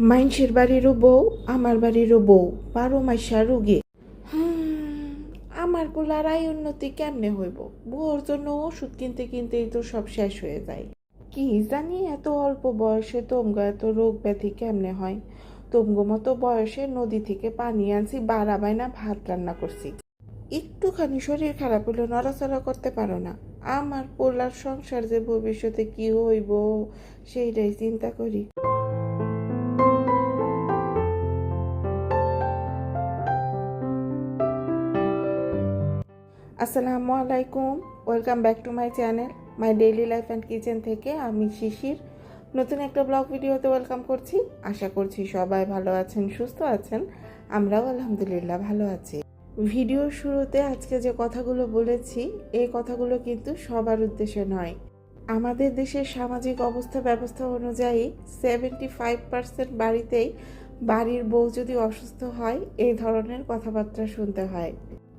মাইনসের বাড়িরও বউ, আমার বাড়িরও বউ, বারো মাসা রুগী। আমার আমার আয় উন্নতি কেমনে হইব? বউর জন্য ওষুধ কিনতে কিনতেই তো সব শেষ হয়ে যায়। কি জানি এত অল্প বয়সে তোমগো এত রোগ ব্যাধি কেমনে হয়? তোমগো মতো বয়সে নদী থেকে পানি আনছি বাড়াবাই না ভাত রান্না করছি। একটুখানি শরীর খারাপ হলে নড়াচড়া করতে পারো না। আমার পোলার সংসার যে ভবিষ্যতে কি হইব, সেইটাই চিন্তা করি। আসসালামু আলাইকুম। Welcome back to my channel my daily life and kitchen থেকে আমি শিশির। নতুন একটা ব্লগ ভিডিওতে ওয়েলকাম করছি। আশা করছি সবাই ভালো আছেন, সুস্থ আছেন। আমরাও আলহামদুলিল্লাহ ভালো আছি। ভিডিওর শুরুতে আজকে যে কথাগুলো বলেছি এই কথাগুলো কিন্তু সবার উদ্দেশ্যে নয়। আমাদের দেশের সামাজিক অবস্থা ব্যবস্থা অনুযায়ী সেভেন্টি ফাইভ পার্সেন্ট বাড়িতেই বাড়ির বউ যদি অসুস্থ হয়, এই ধরনের কথাবার্তা শুনতে হয়।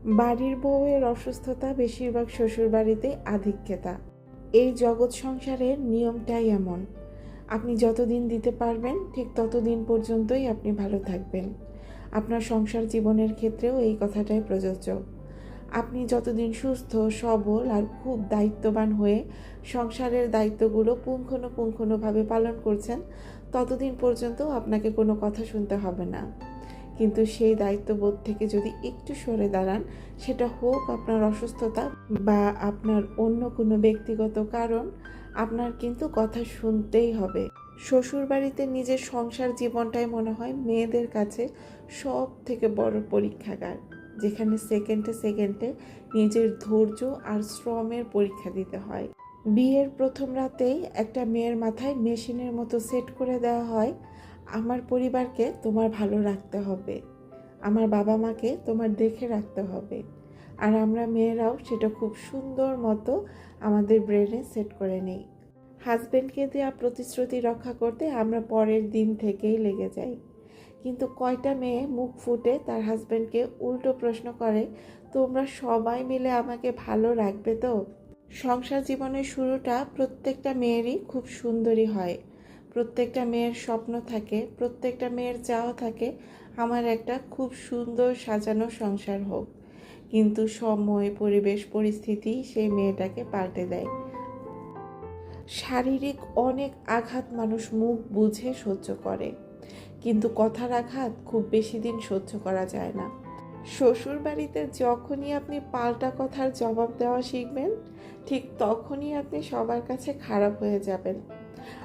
বাড়ির বউয়ের অসুস্থতা বেশিরভাগ শ্বশুর বাড়িতে আধিক্যতা। এই জগৎ সংসারের নিয়মটাই এমন। আপনি যতদিন দিতে পারবেন, ঠিক ততদিন পর্যন্তই আপনি ভালো থাকবেন। আপনার সংসার জীবনের ক্ষেত্রেও এই কথাটাই প্রযোজ্য। আপনি যতদিন সুস্থ, সবল আর খুব দায়িত্ববান হয়ে সংসারের দায়িত্বগুলো পুঙ্খানুপুঙ্খানুভাবে পালন করছেন, ততদিন পর্যন্ত আপনাকে কোনো কথা শুনতে হবে না। কিন্তু সেই দায়িত্ববোধ থেকে যদি একটু সরে দাঁড়ান, সেটা হোক আপনার অসুস্থতা বা আপনার অন্য কোনো ব্যক্তিগত কারণ, আপনার কিন্তু কথা শুনতেই হবে। শ্বশুর বাড়িতে নিজের সংসার জীবনটাই মনে হয় মেয়েদের কাছে সব থেকে বড় পরীক্ষাগার, যেখানে সেকেন্ডে সেকেন্ডে নিজের ধৈর্য আর শ্রমের পরীক্ষা দিতে হয়। বিয়ের প্রথম রাতেই একটা মেয়ের মাথায় মেশিনের মতো সেট করে দেওয়া হয়। আমার পরিবারকে তোমার ভালো রাখতে হবে। আমার বাবা মাকে তোমার দেখে রাখতে হবে। আর আমরা মেয়েরাও সেটা খুব সুন্দর মতো আমাদের ব্রেনে সেট করে নেই। হাজব্যান্ডকে দেওয়া প্রতিশ্রুতি রক্ষা করতে আমরা পরের দিন থেকেই লেগে যাই। কিন্তু কয়টা মেয়ে মুখ ফুটে তার হাজব্যান্ডকে উল্টো প্রশ্ন করে, তোমরা সবাই মিলে আমাকে ভালো রাখবে তো? সংসার জীবনের শুরুটা প্রত্যেকটা মেয়েরই খুব সুন্দরী হয়। প্রত্যেকটা মেয়ের স্বপ্ন থাকে, প্রত্যেকটা মেয়ের চাওয়া থাকে, আমার একটা খুব সুন্দর সাজানো সংসার হোক। কিন্তু সময়, পরিবেশ, পরিস্থিতি সেই মেয়েটাকে পাল্টে দেয়। শারীরিক অনেক আঘাত মানুষ মুখ বুঝে সহ্য করে। কিন্তু কথার আঘাত খুব বেশি দিন সহ্য করা যায় না। শ্বশুর বাড়িতে যখনই আপনি পাল্টা কথার জবাব দেওয়া শিখবেন, ঠিক তখনই আপনি সবার কাছে খারাপ হয়ে যাবেন।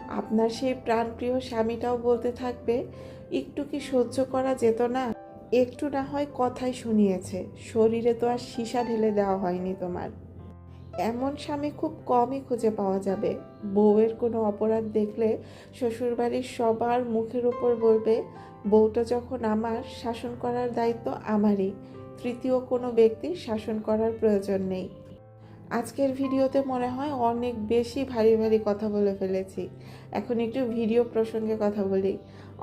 আপনার সেই প্রাণপ্রিয় স্বামীটাও বলতে থাকবে, একটু কি সহ্য করা যেত না? একটু না হয় কথাই শুনিয়েছে। শরীরে তো আর সীসা ঢেলে দেওয়া হয়নি তোমার। এমন স্বামী খুব কমই খুঁজে পাওয়া যাবে। বউয়ের কোনো অপরাধ দেখলে শ্বশুরবাড়ির সবার মুখের ওপর বলবে, বউটা যখন আমার, শাসন করার দায়িত্ব আমারই। তৃতীয় কোনো ব্যক্তির শাসন করার প্রয়োজন নেই। আজকের ভিডিওতে মনে হয় অনেক বেশি ভারী ভারী কথা বলে ফেলেছি। এখন একটু ভিডিও প্রসঙ্গে কথা বলি।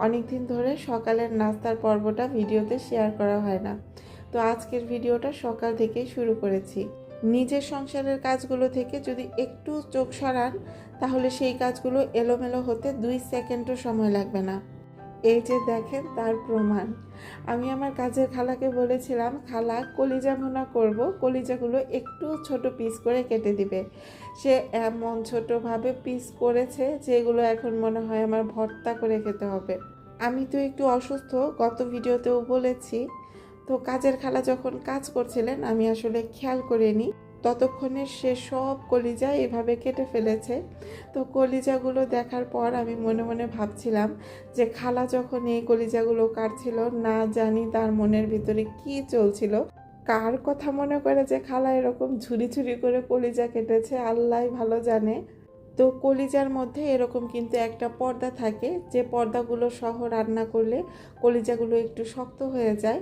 অনেক দিন ধরে সকালের নাস্তার পর্বটা ভিডিওতে শেয়ার করা হয় না। তো আজকের ভিডিওটা সকাল থেকেই শুরু করেছি। নিজের সংসারের কাজগুলো থেকে যদি একটু চোখ সরান, তাহলে সেই কাজগুলো এলোমেলো হতে দুই সেকেন্ডও সময় লাগবে না। এই যে দেখেন তার প্রমাণ। আমি আমার কাজের খালাকে বলেছিলাম, খালা, কলিজা ভুনা করব। কলিজাগুলো একটু ছোট পিস করে কেটে দিবে। সে এমন ছোটোভাবে পিস করেছে যেগুলো এখন মনে হয় আমার ভর্তা করে খেতে হবে। আমি তো একটু অসুস্থ, গত ভিডিওতেও বলেছি। তো কাজের খালা যখন কাজ করছিলেন, আমি আসলে খেয়াল করিনি। ততক্ষণে সে সব কলিজা এভাবে কেটে ফেলেছে। তো কলিজাগুলো দেখার পর আমি মনে মনে ভাবছিলাম যে খালা যখন এই কলিজাগুলো কাটছিল, না জানি তার মনের ভিতরে কি চলছিল। কার কথা মনে করে যে খালা এরকম ঝুরি ঝুরি করে কলিজা কেটেছে আল্লাহ ভালো জানে। তো কলিজার মধ্যে এরকম কিন্তু একটা পর্দা থাকে, যে পর্দাগুলো সহ রান্না করলে কলিজাগুলো একটু শক্ত হয়ে যায়।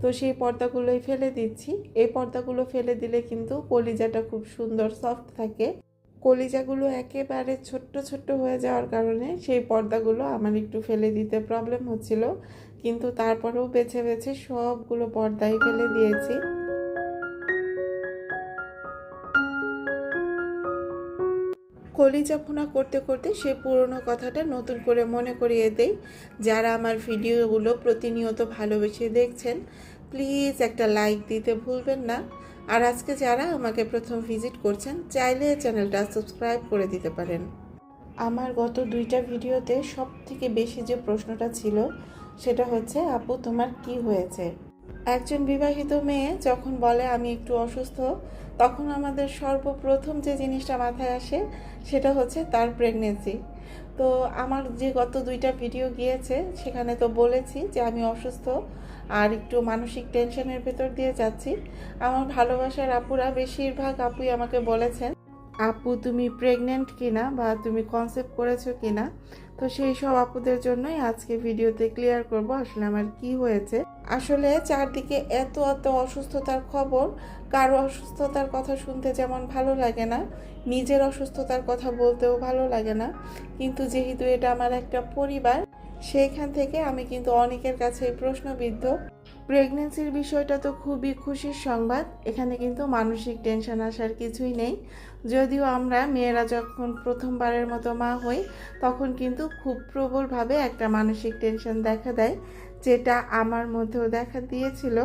তো সেই পর্দাগুলোই ফেলে দিচ্ছি। এই পর্দাগুলো ফেলে দিলে কিন্তু কলিজাটা খুব সুন্দর সফট থাকে। কলিজাগুলো একেবারে ছোট্ট ছোট্ট হয়ে যাওয়ার কারণে সেই পর্দাগুলো আমার একটু ফেলে দিতে প্রবলেম হচ্ছিল। কিন্তু তারপরেও বেছে বেছে সবগুলো পর্দাই ফেলে দিয়েছি। কলিজা ফোনা করতে করতে সে পুরনো কথাটা নতুন করে মনে করিয়ে দেই যারা আমার ভিডিওগুলো প্রতিনিয়ত ভালোবেসে দেখছেন, প্লিজ একটা লাইক দিতে ভুলবেন না। আর আজকে যারা আমাকে প্রথম ভিজিট করছেন, চাইলে চ্যানেলটা সাবস্ক্রাইব করে দিতে পারেন। আমার গত দুইটা ভিডিওতে সব থেকে বেশি যে প্রশ্নটা ছিল, সেটা হচ্ছে, আপু, তোমার কি হয়েছে? একজন বিবাহিত মেয়ে যখন বলে, আমি একটু অসুস্থ, তখন আমাদের সর্বপ্রথম যে জিনিসটা মাথায় আসে, সেটা হচ্ছে তার প্রেগনেন্সি তো আমার যে গত দুইটা ভিডিও গিয়েছে, সেখানে তো বলেছি যে, আমি অসুস্থ আর একটু মানসিক টেনশনের ভেতর দিয়ে যাচ্ছি। আমার ভালোবাসার আপুরা বেশিরভাগ আপুই আমাকে বলেছেন, আপু, তুমি প্রেগনেন্ট কিনা বা তুমি কনসেপ্ট করেছ কিনা? তো সেই সব আপুদের জন্যই আজকে ভিডিওতে ক্লিয়ার করব আসলে আমার কি হয়েছে। আসলে চারদিকে এত এত অসুস্থতার খবর, কারও অসুস্থতার কথা শুনতে যেমন ভালো লাগে না, নিজের অসুস্থতার কথা বলতেও ভালো লাগে না। কিন্তু যেহেতু এটা আমার একটা পরিবার সেইখান থেকে আমি কিন্তু অনেকের কাছে প্রশ্নবিদ্ধ। প্রেগনেন্সির বিষয়টা তো খুবই খুশির সংবাদ। এখানে কিন্তু মানসিক টেনশন আসার কিছুই নেই। যদিও আমরা মেয়েরা যখন প্রথমবারের মতো মা হই, তখন কিন্তু খুব প্রবলভাবে একটা মানসিক টেনশন দেখা দেয়, যেটা আমার মধ্যেও দেখা দিয়েছিল।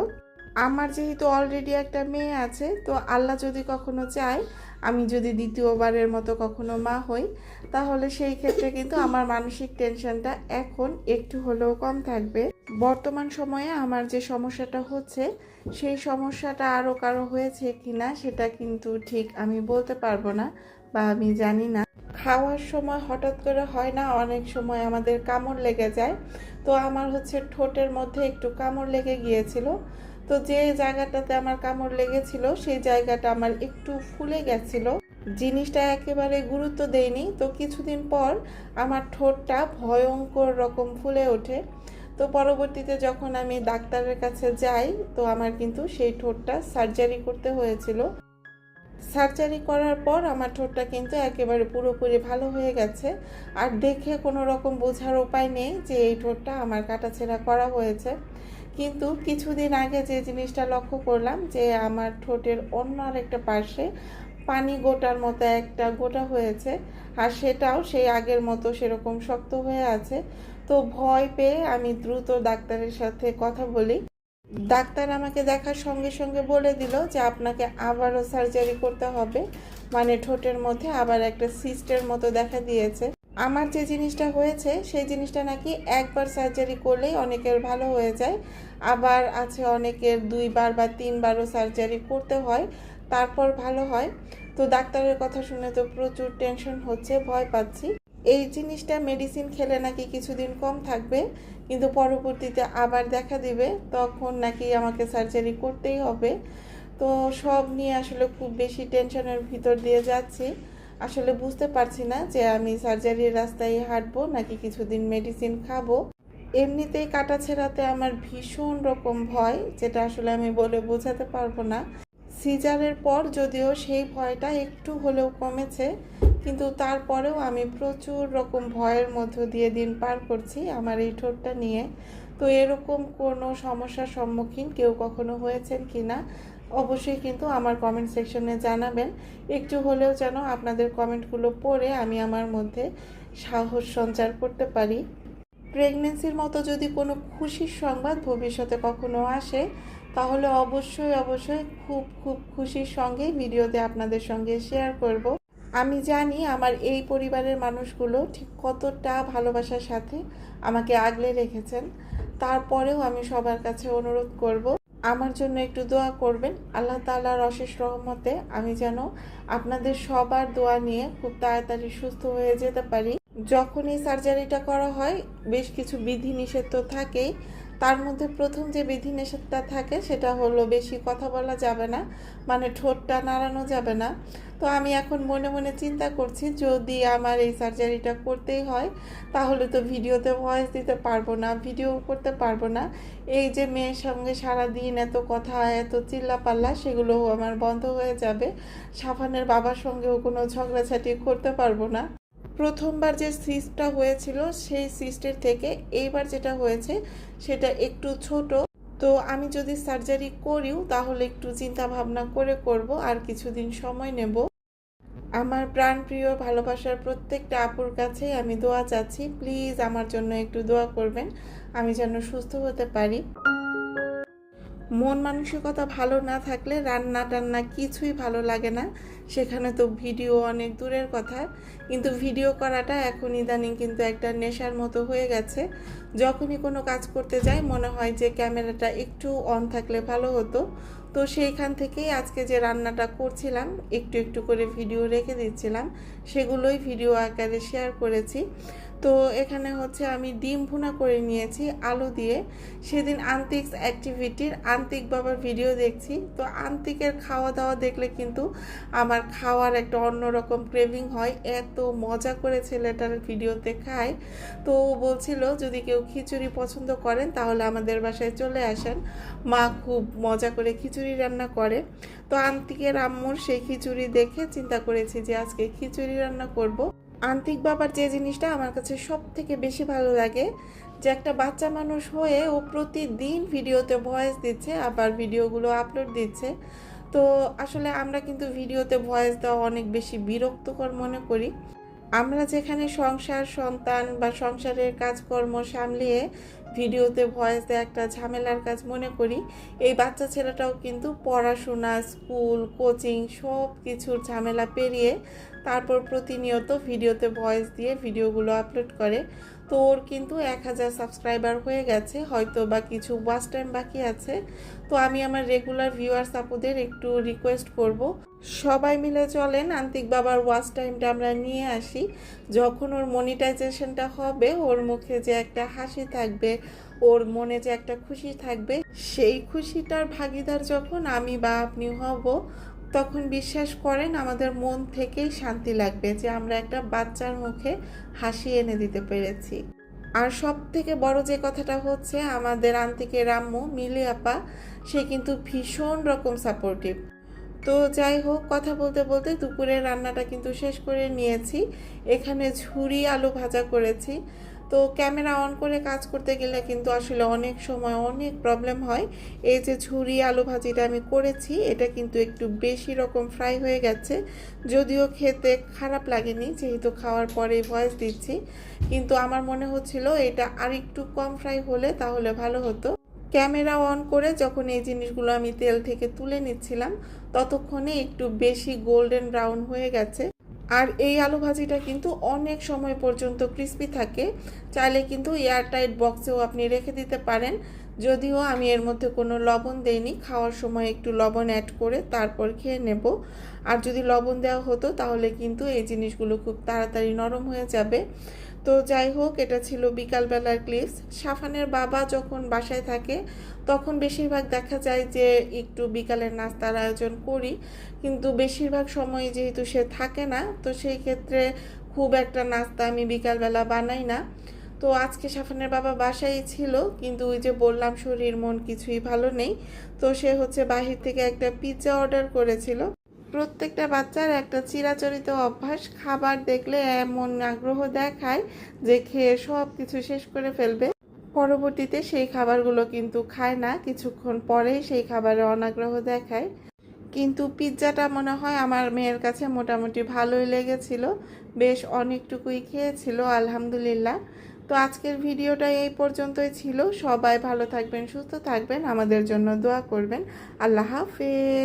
আমার যেহেতু অলরেডি একটা মেয়ে আছে, তো আল্লাহ যদি কখনো চায় আমি যদি দ্বিতীয়বারের মতো কখনো মা হই, তাহলে সেই ক্ষেত্রে কিন্তু আমার মানসিক টেনশনটা এখন একটু হলেও কম থাকবে। বর্তমান সময়ে আমার যে সমস্যাটা হচ্ছে, সেই সমস্যাটা আরও কারও হয়েছে কিনা সেটা কিন্তু ঠিক আমি বলতে পারব না বা আমি জানি না। খাওয়ার সময় হঠাৎ করে হয় না, অনেক সময় আমাদের কামড় লেগে যায়। তো আমার হচ্ছে ঠোঁটের মধ্যে একটু কামড় লেগে গিয়েছিল। তো যে জায়গাটাতে আমার কামড় লেগেছিল, সেই জায়গাটা আমার একটু ফুলে গেছিল। জিনিসটা একেবারে গুরুত্ব দেয়নি। তো কিছুদিন পর আমার ঠোঁটটা ভয়ঙ্কর রকম ফুলে ওঠে। তো পরবর্তীতে যখন আমি ডাক্তারের কাছে যাই, তো আমার কিন্তু সেই ঠোঁটটা সার্জারি করতে হয়েছিল। সার্জারি করার পর আমার ঠোঁটটা কিন্তু একেবারে পুরোপুরি ভালো হয়ে গেছে। আর দেখে কোনো রকম বোঝার উপায় নেই যে এই ঠোঁটটা আমার কাটাছেঁড়া করা হয়েছে। কিন্তু কিছুদিন আগে যে জিনিসটা লক্ষ্য করলাম যে আমার ঠোঁটের অন্য আরেকটা পাশে পানি গোটার মতো একটা গোটা হয়েছে, আর সেটাও সেই আগের মতো সেরকম শক্ত হয়ে আছে। তো ভয় পেয়ে আমি দ্রুত ডাক্তারের সাথে কথা বলি। ডাক্তার আমাকে দেখার সঙ্গে সঙ্গে বলে দিল যে আপনাকে আবারও সার্জারি করতে হবে। মানে ঠোঁটের মধ্যে আবার একটা সিস্টের মতো দেখা দিয়েছে। আমার যে জিনিসটা হয়েছে, সেই জিনিসটা নাকি একবার সার্জারি করলেই অনেকের ভালো হয়ে যায়। আবার আছে অনেকের দুইবার বা তিনবারও সার্জারি করতে হয়, তারপর ভালো হয়। তো ডাক্তারের কথা শুনে তো প্রচুর টেনশন হচ্ছে, ভয় পাচ্ছি। এই জিনিসটা মেডিসিন খেলে নাকি কিছুদিন কম থাকবে, কিন্তু পরবর্তীতে আবার দেখা দিবে, তখন নাকি আমাকে সার্জারি করতেই হবে। তো সব নিয়ে আসলে খুব বেশি টেনশনের ভিতর দিয়ে যাচ্ছি। আসলে বুঝতে পারছি না যে আমি সার্জারির রাস্তায় হাঁটবো নাকি কিছুদিন মেডিসিন খাব। এমনিতেই কাটা ছেঁড়াতে আমার ভীষণ রকম ভয়, যেটা আসলে আমি বলে বোঝাতে পারব না। সিজারের পর যদিও সেই ভয়টা একটু হলেও কমেছে, কিন্তু তারপরেও আমি প্রচুর রকম ভয়ের মধ্য দিয়ে দিন পার করছি আমার এই ঠোঁটটা নিয়ে। তো এরকম কোনো সমস্যার সম্মুখীন কেউ কখনো হয়েছেন কি না? অবশ্যই কিন্তু আমার কমেন্ট সেকশনে জানাবেন। একটু হলেও যেন আপনাদের কমেন্টগুলো পড়ে আমি আমার মধ্যে সাহস সঞ্চার করতে পারি। প্রেগনেন্সির মতো যদি কোনো খুশির সংবাদ ভবিষ্যতে কখনো আসে, তাহলে অবশ্যই অবশ্যই খুব খুব খুশির সঙ্গে ভিডিওতে আপনাদের সঙ্গে শেয়ার করব। আমি জানি আমার এই পরিবারের মানুষগুলো ঠিক কতটা ভালোবাসার সাথে আমাকে আগলে রেখেছেন। তারপরেও আমি সবার কাছে অনুরোধ করব, আমার জন্য একটু দোয়া করবেন। আল্লাহ তালার অশেষ রহমতে আমি যেন আপনাদের সবার দোয়া নিয়ে খুব তাড়াতাড়ি সুস্থ হয়ে যেতে পারি। যখন এই সার্জারিটা করা হয়, বেশ কিছু বিধি নিষেধ তো থাকেই। তার মধ্যে প্রথম যে বিধি নিষেধটা থাকে, সেটা হলো বেশি কথা বলা যাবে না মানে ঠোঁটটা নাড়ানো যাবে না। তো আমি এখন মনে মনে চিন্তা করছি, যদি আমার এই সার্জারিটা করতেই হয়, তাহলে তো ভিডিওতে ভয়েস দিতে পারব না ভিডিও করতে পারব না। এই যে মেয়ের সঙ্গে সারা দিন এত কথা, এত চিল্লাপাল্লা, সেগুলো আমার বন্ধ হয়ে যাবে। সাফানের বাবার সঙ্গেও কোনো ঝগড়াঝাটি করতে পারব না। প্রথমবার যে সিস্টটা হয়েছিল, সেই সিস্টের থেকে এইবার যেটা হয়েছে, সেটা একটু ছোট। তো আমি যদি সার্জারি করিও, তাহলে একটু চিন্তা ভাবনা করে করব আর কিছুদিন সময় নেব। আমার প্রাণপ্রিয় ভালোবাসার প্রত্যেকটা আপুর কাছেই আমি দোয়া চাচ্ছি। প্লিজ আমার জন্য একটু দোয়া করবেন, আমি যেন সুস্থ হতে পারি। মন মানসিকতা ভালো না থাকলে রান্না টান্না কিছুই ভালো লাগে না। সেখানে তো ভিডিও অনেক দূরের কথা। কিন্তু ভিডিও করাটা এখন ইদানিং কিন্তু একটা নেশার মতো হয়ে গেছে। যখনই কোনো কাজ করতে যাই, মনে হয় যে ক্যামেরাটা একটু অন থাকলে ভালো হতো। তো সেইখান থেকেই আজকে যে রান্নাটা করছিলাম, একটু একটু করে ভিডিও রেখে দিচ্ছিলাম। সেগুলোই ভিডিও আকারে শেয়ার করেছি। তো এখানে হচ্ছে আমি ডিম ভুনা করে নিয়েছি, আলু দিয়ে। সেদিন আন্তিক্স অ্যাক্টিভিটির আন্তিক বাবার ভিডিও দেখছি। তো আন্তিকের খাওয়া দাওয়া দেখলে কিন্তু আমার খাওয়ার একটা অন্যরকম ক্রেভিং হয়। এত মজা করে ছেলেটার ভিডিওতে খায়। তো বলছিল, যদি কেউ খিচুড়ি পছন্দ করেন, তাহলে আমাদের বাসায় চলে আসেন। মা খুব মজা করে খিচুড়ি রান্না করে। তো আন্তিকের আম্মুর সেই খিচুড়ি দেখে চিন্তা করেছি যে, আজকে খিচুড়ি রান্না করব। আন্তিক বাবার যে জিনিসটা আমার কাছে সব থেকে বেশি ভালো লাগে, যে একটা বাচ্চা মানুষ হয়ে ও প্রতিদিন ভিডিওতে ভয়েস দিচ্ছে, আবার ভিডিওগুলো আপলোড দিচ্ছে। তো আসলে আমরা কিন্তু ভিডিওতে ভয়েস দেওয়া অনেক বেশি বিরক্তকর মনে করি। আমরা যেখানে সংসার, সন্তান বা সংসারের কাজকর্ম সামলিয়ে ভিডিওতে ভয়েস একটা ঝামেলার কাজ মনে করি। এই বাচ্চা ছেলেটাও কিন্তু পড়াশোনা, স্কুল, কোচিং সব কিছুর ঝামেলা পেরিয়ে তারপর প্রতিনিয়ত ভিডিওতে ভয়েস দিয়ে ভিডিওগুলো আপলোড করে। তো ওর কিন্তু এক হাজার সাবস্ক্রাইবার হয়ে গেছে, হয়তো বা কিছু ওয়াচ টাইম বাকি আছে। তো আমি আমার রেগুলার ভিউয়ার্স আপুদের একটু রিকোয়েস্ট করব। সবাই মিলে চলেন। আন্তিক বাবার ওয়াচ টাইমটা আমরা নিয়ে আসি। যখন ওর মনিটাইজেশনটা হবে, ওর মুখে যে একটা হাসি থাকবে, ওর মনে যে একটা খুশি থাকবে, সেই খুশিটার ভাগিদার যখন আমি বা আপনি হব, তখন বিশ্বাস করেন আমাদের মন থেকেই শান্তি লাগবে যে আমরা একটা বাচ্চার মুখে হাসি এনে দিতে পেরেছি। আর সব থেকে বড় যে কথাটা হচ্ছে, আমাদের আন্তিকের আম্মু মিলি আপা, সে কিন্তু ভীষণ রকম সাপোর্টিভ তো যাই হোক, কথা বলতে বলতে দুপুরের রান্নাটা কিন্তু শেষ করে নিয়েছি। এখানে ঝুরি আলু ভাজা করেছি। তো ক্যামেরা অন করে কাজ করতে গেলে কিন্তু আসলে অনেক সময় অনেক প্রবলেম হয়। এই যে ঝুরি আলু ভাজিটা আমি করেছি, এটা কিন্তু একটু বেশি রকম ফ্রাই হয়ে গেছে। যদিও খেতে খারাপ লাগেনি, যেহেতু খাওয়ার পরেই ভয়েস দিচ্ছি। কিন্তু আমার মনে হচ্ছিল এটা আর একটু কম ফ্রাই হলে তাহলে ভালো হতো। ক্যামেরা অন করে যখন এই জিনিসগুলো আমি তেল থেকে তুলে নিচ্ছিলাম, ততক্ষণে একটু বেশি গোল্ডেন ব্রাউন হয়ে গেছে। আর এই আলু ভাজিটা কিন্তু অনেক সময় পর্যন্ত ক্রিস্পি থাকে। চাইলে কিন্তু এয়ারটাইট বক্সেও আপনি রেখে দিতে পারেন। যদিও আমি এর মধ্যে কোনো লবণ দেইনি, খাওয়ার সময় একটু লবণ অ্যাড করে তারপর খেয়ে নেব। আর যদি লবণ দেওয়া হতো, তাহলে কিন্তু এই জিনিসগুলো খুব তাড়াতাড়ি নরম হয়ে যাবে। তো যাই হোক, এটা ছিল বিকালবেলার ক্লিপস। সাফানের বাবা যখন বাসায় থাকে, তখন বেশিরভাগ দেখা যায় যে একটু বিকালের নাস্তার আয়োজন করি। কিন্তু বেশিরভাগ সময় যেহেতু সে থাকে না, তো সেই ক্ষেত্রে খুব একটা নাস্তা আমি বিকালবেলা বানাই না। তো আজকে সাফানের বাবা বাসায় ছিল, কিন্তু ওই যে বললাম শরীর মন কিছুই ভালো নেই। তো সে হচ্ছে বাহির থেকে একটা পিৎজা অর্ডার করেছিল। প্রত্যেকটা বাচ্চার একটা চিরাচরিত অভ্যাস। খাবার দেখলে এমন আগ্রহ দেখায় যে খেয়ে সব কিছু শেষ করে ফেলবে। পরবর্তীতে সেই খাবারগুলো কিন্তু খায় না, কিছুক্ষণ পরেই সেই খাবারে অনাগ্রহ দেখায়। কিন্তু পিৎজাটা মনে হয় আমার মেয়ের কাছে মোটামুটি ভালোই লেগেছিল। বেশ অনেকটুকুই খেয়েছিল, আলহামদুলিল্লাহ। তো আজকের ভিডিওটা এই পর্যন্তই ছিল। সবাই ভালো থাকবেন, সুস্থ থাকবেন। আমাদের জন্য দোয়া করবেন। আল্লাহ হাফেজ।